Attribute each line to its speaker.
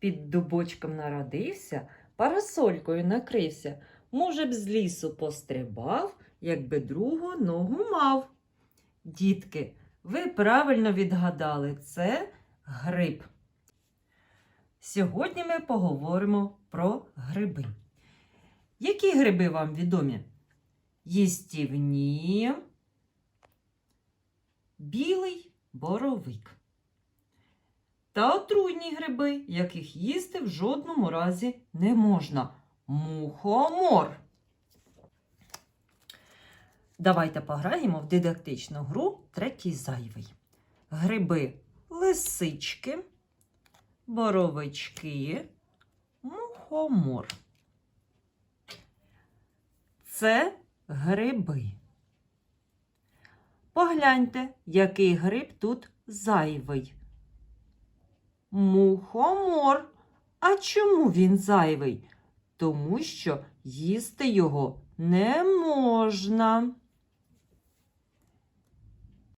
Speaker 1: під дубочком народився, парасолькою накрився. Може б з лісу пострибав, якби другу ногу мав. Дітки, ви правильно відгадали, це гриб. Сьогодні ми поговоримо про гриби. Які гриби вам відомі? Їстівні, білий боровик. Та отруйні гриби, яких їсти в жодному разі не можна. Мухомор. Давайте пограємо в дидактичну гру третій зайвий. Гриби лисички, боровички, мухомор. Це гриби. Погляньте, який гриб тут зайвий. Мухомор. А чому він зайвий? Тому що їсти його не можна.